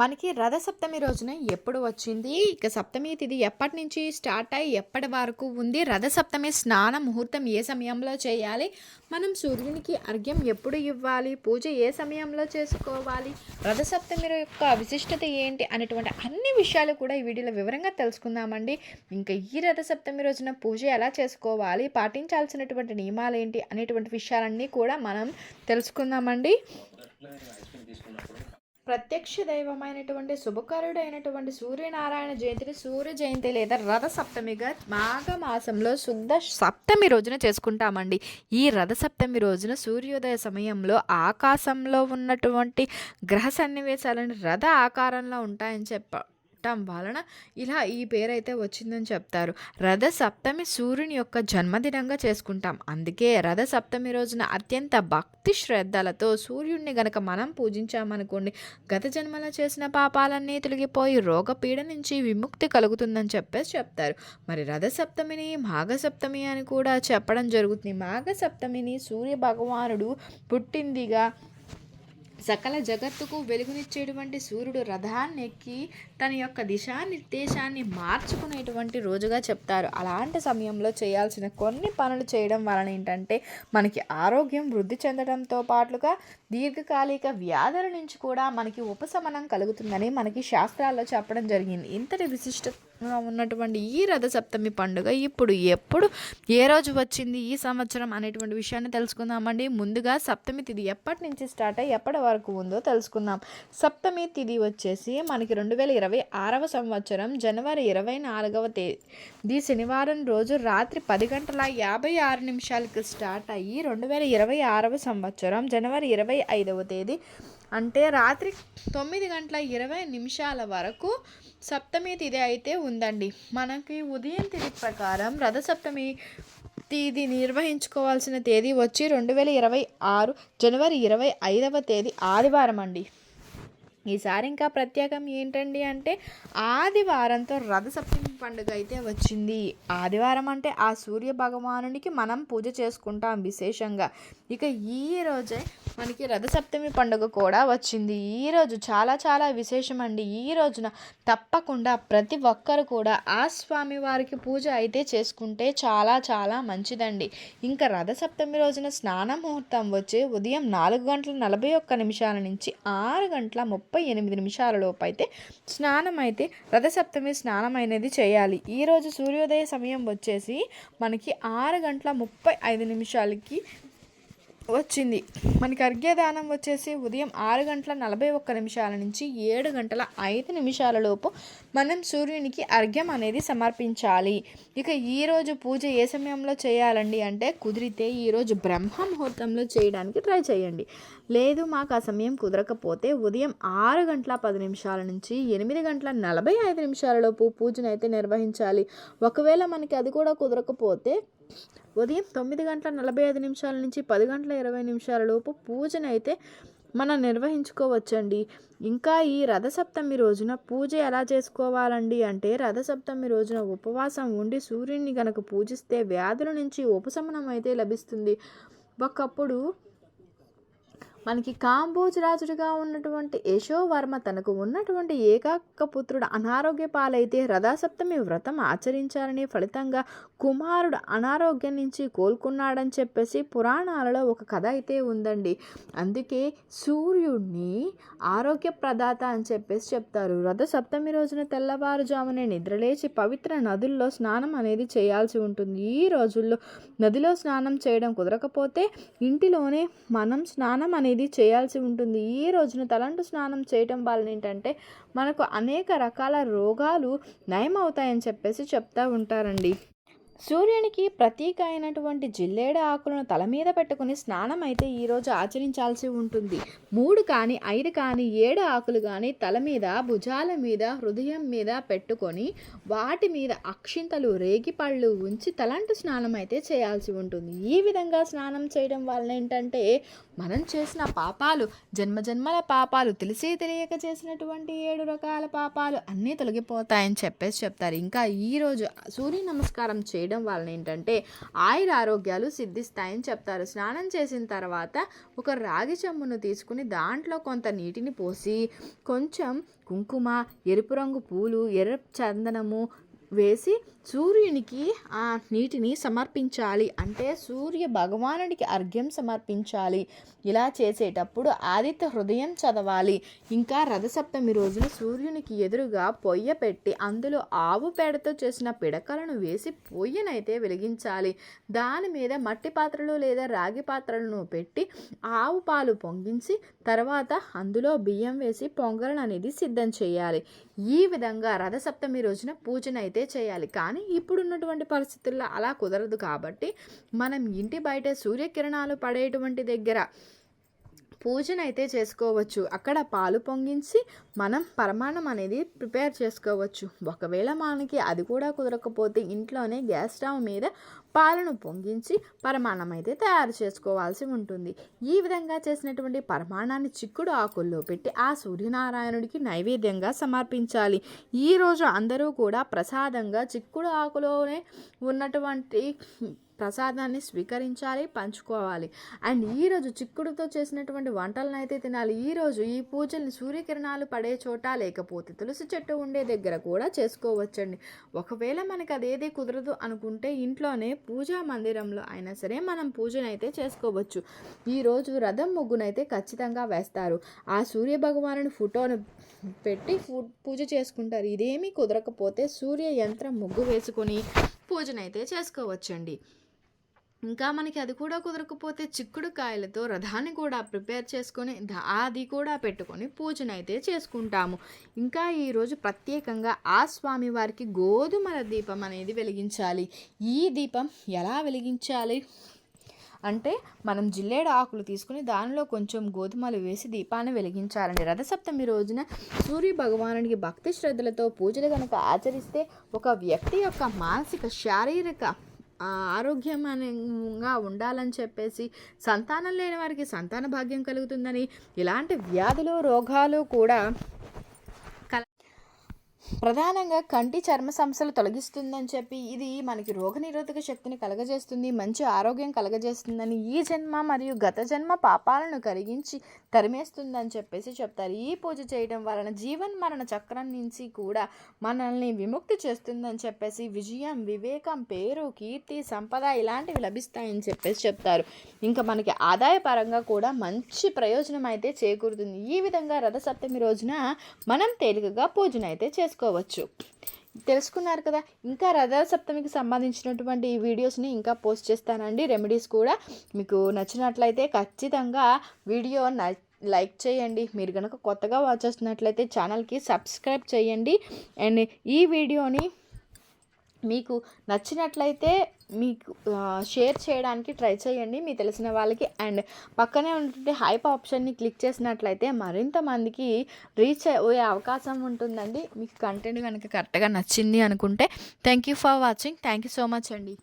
మనకి రథసప్తమి రోజున ఎప్పుడు వచ్చింది? ఇక సప్తమి తిది ఎప్పటి నుంచి స్టార్ట్ అయ్యి ఎప్పటి వరకు ఉంది? రథసప్తమి స్నాన ముహూర్తం ఏ సమయంలో చేయాలి? మనం సూర్యునికి అర్ఘ్యం ఎప్పుడు ఇవ్వాలి? పూజ ఏ సమయంలో చేసుకోవాలి? రథసప్తమి యొక్క విశిష్టత ఏంటి? అనేటువంటి అన్ని విషయాలు కూడా ఈ వీడియోలో వివరంగా తెలుసుకుందామండి. ఇంకా ఈ రథసప్తమి రోజున పూజ ఎలా చేసుకోవాలి? పాటించాల్సినటువంటి నియమాలు ఏంటి? అనేటువంటి విషయాలన్నీ కూడా మనం తెలుసుకుందామండి. ప్రత్యక్ష దైవమైనటువంటి శుభకరుడైనటువంటి సూర్యనారాయణ జయంతిని సూర్య జయంతి లేదా రథ సప్తమిగా మాఘ మాసంలో శుద్ధ సప్తమి రోజున చేసుకుంటామండి. ఈ రథ సప్తమి రోజున సూర్యోదయ సమయంలో ఆకాశంలో ఉన్నటువంటి గ్రహ సన్నివేశాలను రథ ఆకారంలో ఉంటాయని చెప్ప ఉండటం వలన ఇలా ఈ పేరైతే వచ్చిందని చెప్తారు. రథ సప్తమి సూర్యుని యొక్క జన్మదినంగా చేసుకుంటాం. అందుకే రథ సప్తమి రోజున అత్యంత భక్తి శ్రద్ధలతో సూర్యుడిని గనక మనం పూజించామనుకోండి గత జన్మలో చేసిన పాపాలన్నీ తొలగిపోయి రోగపీడ నుంచి విముక్తి కలుగుతుందని చెప్పేసి చెప్తారు. మరి రథ సప్తమిని మాఘ సప్తమి అని కూడా చెప్పడం జరుగుతుంది. మాఘ సప్తమిని సూర్య భగవానుడు పుట్టిందిగా సకల జగత్తుకు వెలుగునిచ్చేటువంటి సూర్యుడు రథాన్ని ఎక్కి తన యొక్క దిశానిర్దేశాన్ని మార్చుకునేటువంటి రోజుగా చెప్తారు. అలాంటి సమయంలో చేయాల్సిన కొన్ని పనులు చేయడం వలన ఏంటంటే మనకి ఆరోగ్యం వృద్ధి చెందడంతో పాటుగా దీర్ఘకాలిక వ్యాధుల నుంచి కూడా మనకి ఉపశమనం కలుగుతుందని మనకి శాస్త్రాల్లో చెప్పడం జరిగింది. ఇంతటి విశిష్ట ఉన్నటువంటి ఈ రథ సప్తమి పండుగ ఇప్పుడు ఎప్పుడు ఏ రోజు వచ్చింది ఈ సంవత్సరం అనేటువంటి విషయాన్ని తెలుసుకుందామండి. ముందుగా సప్తమి తిథి ఎప్పటి నుంచి స్టార్ట్ అయ్యి ఎప్పటి వరకు ఉందో తెలుసుకుందాం. సప్తమి తిథి వచ్చేసి మనకి రెండు వేల ఇరవై ఆరవ సంవత్సరం జనవరి ఇరవై నాలుగవ తేదీ శనివారం రోజు రాత్రి పది గంటల యాభై ఆరు నిమిషాలకు స్టార్ట్ అయ్యి రెండు వేల ఇరవై ఆరవ సంవత్సరం జనవరి ఇరవై ఐదవ తేదీ అంటే రాత్రి తొమ్మిది గంటల ఇరవై నిమిషాల వరకు సప్తమి తిథి అయితే ఉందండి. మనకి ఉదయం తిథి ప్రకారం రథసప్తమి తేదీ నిర్వహించుకోవాల్సిన తేదీ వచ్చి రెండు వేల ఇరవై ఆరు జనవరి ఇరవై ఐదవ తేదీ ఆదివారం అండి. ఈసారి ఇంకా ప్రత్యేకం ఏంటండి అంటే ఆదివారంతో రథసప్తమి పండుగ అయితే వచ్చింది. ఆదివారం అంటే ఆ సూర్య భగవానునికి మనం పూజ చేసుకుంటాం విశేషంగా. ఇక ఈ రోజే మనకి రథసప్తమి పండుగ కూడా వచ్చింది. ఈ రోజు చాలా చాలా విశేషం అండి ఈ రోజున తప్పకుండా ప్రతి ఒక్కరు కూడా ఆ స్వామి వారికి పూజ అయితే చేసుకుంటే చాలా చాలా మంచిదండి. ఇంకా రథసప్తమి రోజున స్నాన ముహూర్తం వచ్చే ఉదయం నాలుగు గంటల నలభై ఒక్క నిమిషాల నుంచి ఆరు గంటల ముప్పై ఎనిమిది నిమిషాల లోపు అయితే స్నానం అయితే రథసప్తమి స్నానం అనేది చేయాలి ఈరోజు సూర్యోదయ సమయం వచ్చేసి మనకి ఆరు గంటల ముప్పై ఐదు నిమిషాలకి వచ్చింది. మనకి అర్ఘ్యదానం వచ్చేసి ఉదయం ఆరు గంటల నలభై ఒక్క నిమిషాల నుంచి ఏడు గంటల ఐదు నిమిషాల లోపు మనం సూర్యునికి అర్ఘ్యం అనేది సమర్పించాలి. ఇక ఈరోజు పూజ ఏ సమయంలో చేయాలండి అంటే కుదిరితే ఈరోజు బ్రహ్మ ముహూర్తంలో చేయడానికి ట్రై చేయండి. లేదు మాకు ఆ సమయం కుదరకపోతే ఉదయం ఆరు గంటల పది నిమిషాల నుంచి ఎనిమిది గంటల నలభై ఐదు నిమిషాలలోపు పూజను అయితే నిర్వహించాలి. ఒకవేళ మనకి అది కూడా కుదరకపోతే ఉదయం తొమ్మిది గంటల నలభై ఐదు నిమిషాల నుంచి పది గంటల ఇరవై నిమిషాల లోపు పూజను అయితే మనం నిర్వహించుకోవచ్చండి. ఇంకా ఈ రథసప్తమి రోజున పూజ ఎలా చేసుకోవాలండి అంటే రథసప్తమి రోజున ఉపవాసం ఉండి సూర్యుడిని గనక పూజిస్తే వ్యాధుల నుంచి ఉపశమనం అయితే లభిస్తుంది. ఒకప్పుడు మనకి కాంబోజరాజుడిగా ఉన్నటువంటి యశోవర్మ తనకు ఉన్నటువంటి ఏకాక పుత్రుడు అనారోగ్య పాలైతే రథాసప్తమి వ్రతం ఆచరించారని ఫలితంగా కుమారుడు అనారోగ్యం నుంచి కోలుకున్నాడని చెప్పేసి పురాణాలలో ఒక కథ అయితే ఉందండి. అందుకే సూర్యుడిని ఆరోగ్య ప్రదాత అని చెప్పేసి చెప్తారు. రథసప్తమి రోజున తెల్లవారుజామునే నిద్రలేచి పవిత్ర నదుల్లో స్నానం అనేది చేయాల్సి ఉంటుంది. ఈ రోజుల్లో నదిలో స్నానం చేయడం కుదరకపోతే ఇంటిలోనే మనం స్నానం అనేది అనేది చేయాల్సి ఉంటుంది. ఈ రోజున తలంటు స్నానం చేయటం వలన ఏంటంటే మనకు అనేక రకాల రోగాలు నయం అవుతాయని చెప్పేసి చెప్తూ ఉంటారండి. సూర్యునికి ప్రతీక అయినటువంటి జిల్లేడు ఆకులను తల మీద పెట్టుకుని స్నానం అయితే ఈరోజు ఆచరించాల్సి ఉంటుంది. మూడు కానీ ఐదు కానీ ఏడు ఆకులు కానీ తల మీద భుజాల మీద హృదయం మీద పెట్టుకొని వాటి మీద అక్షింతలు రేగిపళ్ళు ఉంచి తలంటు స్నానం అయితే చేయాల్సి ఉంటుంది. ఈ విధంగా స్నానం చేయడం వలన ఏంటంటే మనం చేసిన పాపాలు జన్మజన్మల పాపాలు తెలిసి తెలియక చేసినటువంటి ఏడు రకాల పాపాలు అన్నీ తొలగిపోతాయని చెప్పేసి చెప్తారు. ఇంకా ఈరోజు సూర్య నమస్కారం చేయడం చేయడం వలన ఏంటంటే ఆయుర ఆరోగ్యాలు సిద్ధిస్తాయని చెప్తారు. స్నానం చేసిన తర్వాత ఒక రాగి చెమ్మును తీసుకుని దాంట్లో కొంత నీటిని పోసి కొంచెం కుంకుమ ఎరుపు రంగు పూలు ఎర్ర చందనము వేసి సూర్యునికి ఆ నీటిని సమర్పించాలి. అంటే సూర్య భగవానుడికి అర్ఘ్యం సమర్పించాలి. ఇలా చేసేటప్పుడు ఆదిత్య హృదయం చదవాలి. ఇంకా రథసప్తమి రోజున సూర్యునికి ఎదురుగా పొయ్య పెట్టి అందులో ఆవు పేడతో చేసిన పిడకలను వేసి పొయ్యనైతే వెలిగించాలి. దాని మీద మట్టి పాత్రలు లేదా రాగి పాత్రలను పెట్టి ఆవు పాలు పొంగించి తర్వాత అందులో బియ్యం వేసి పొంగలను అనేది సిద్ధం చేయాలి. ఈ విధంగా రథసప్తమి రోజున పూజనైతే చేయాలి. కానీ ఇప్పుడున్నటువంటి పరిస్థితుల్లో అలా కుదరదు కాబట్టి మనం ఇంటి బయట సూర్యకిరణాలు పడేటువంటి దగ్గర పూజనైతే చేసుకోవచ్చు. అక్కడ పాలు పొంగించి మనం పరమాణం అనేది ప్రిపేర్ చేసుకోవచ్చు. ఒకవేళ మనకి అది కూడా కుదరకపోతే ఇంట్లోనే గ్యాస్ స్టవ్ మీద పాలను పొంగించి పరమాణం అయితే తయారు చేసుకోవాల్సి ఉంటుంది. ఈ విధంగా చేసినటువంటి పరమాణాన్ని చిక్కుడు ఆకుల్లో పెట్టి ఆ సూర్యనారాయణుడికి నైవేద్యంగా సమర్పించాలి. ఈరోజు అందరూ కూడా ప్రసాదంగా చిక్కుడు ఆకులోనే ఉన్నటువంటి ప్రసాదాన్ని స్వీకరించాలి పంచుకోవాలి. అండ్ ఈరోజు చిక్కుడుతో చేసినటువంటి వంటలను అయితే తినాలి. ఈరోజు ఈ పూజల్ని సూర్యకిరణాలు పడే చోట లేకపోతే తులసి చెట్టు ఉండే దగ్గర కూడా చేసుకోవచ్చండి. ఒకవేళ మనకి అదేది కుదరదు అనుకుంటే ఇంట్లోనే పూజా మందిరంలో అయినా సరే మనం పూజనైతే చేసుకోవచ్చు. ఈరోజు రథం ముగ్గునైతే ఖచ్చితంగా వేస్తారు. ఆ సూర్య భగవానుని ఫోటోను పెట్టి ఫు- పూజ చేసుకుంటారు. ఇదేమీ కుదరకపోతే సూర్య యంత్రం ముగ్గు వేసుకొని పూజనైతే చేసుకోవచ్చండి. ఇంకా మనకి అది కూడా కుదరకపోతే చిక్కుడు కాయలతో రథాన్ని కూడా ప్రిపేర్ చేసుకొని అది కూడా పెట్టుకొని పూజనైతే చేసుకుంటాము. ఇంకా ఈరోజు ప్రత్యేకంగా ఆ స్వామి వారికి గోధుమల దీపం అనేది వెలిగించాలి. ఈ దీపం ఎలా వెలిగించాలి? అంటే మనం జిల్లేడు ఆకులు తీసుకుని దానిలో కొంచెం గోధుమలు వేసి దీపాన్ని వెలిగించాలండి. రథసప్తమి రోజున సూర్య భగవానుడికి భక్తి శ్రద్ధలతో పూజలు కనుక ఆచరిస్తే ఒక వ్యక్తి యొక్క మానసిక శారీరక ఆ, ఆరోగ్యమంగా ఉండాలని చెప్పేసి సంతానం లేని వారికి సంతాన భాగ్యం కలుగుతుందని ఇలాంటి వ్యాధులు రోగాలు కూడా ప్రధానంగా కంటి చర్మ సమస్యలు తొలగిస్తుందని చెప్పి ఇది మనకి రోగనిరోధక శక్తిని కలగజేస్తుంది మంచి ఆరోగ్యం కలగజేస్తుందని ఈ జన్మ మరియు గత జన్మ పాపాలను కరిగించి తరిమేస్తుందని చెప్పేసి చెప్తారు. ఈ పూజ చేయడం వలన జీవన్ మరణ చక్రం నుంచి కూడా మనల్ని విముక్తి చేస్తుందని చెప్పేసి విజయం వివేకం పేరు కీర్తి సంపద ఇలాంటివి లభిస్తాయని చెప్పేసి చెప్తారు. ఇంకా మనకి ఆదాయపరంగా కూడా మంచి ప్రయోజనం అయితే చేకూరుతుంది. ఈ విధంగా రథసప్తమి రోజున మనం తేలికగా పూజనైతే అయితే తెలుసుకోవచ్చు. తెలుసుకున్నారు కదా? ఇంకా రథ సప్తమికి సంబంధించినటువంటి ఈ వీడియోస్ని ఇంకా పోస్ట్ చేస్తానండి. రెమెడీస్ కూడా. మీకు నచ్చినట్లయితే ఖచ్చితంగా వీడియో న లైక్ చేయండి. మీరు కనుక కొత్తగా వాచ్ చేస్తున్నట్లయితే ఛానల్కి సబ్స్క్రైబ్ చేయండి. అండ్ ఈ వీడియోని మీకు నచ్చినట్లయితే మీకు షేర్ చేయడానికి ట్రై చేయండి మీ తెలిసిన వాళ్ళకి. అండ్ పక్కనే ఉన్నటువంటి హైప్ ఆప్షన్ని క్లిక్ చేసినట్లయితే మరింత మందికి రీచ్ అయ్యే అవకాశం ఉంటుందండి. మీకు కంటెంట్ కనుక కరెక్ట్గా నచ్చింది అనుకుంటే thank you for watching. Thank you so much అండి.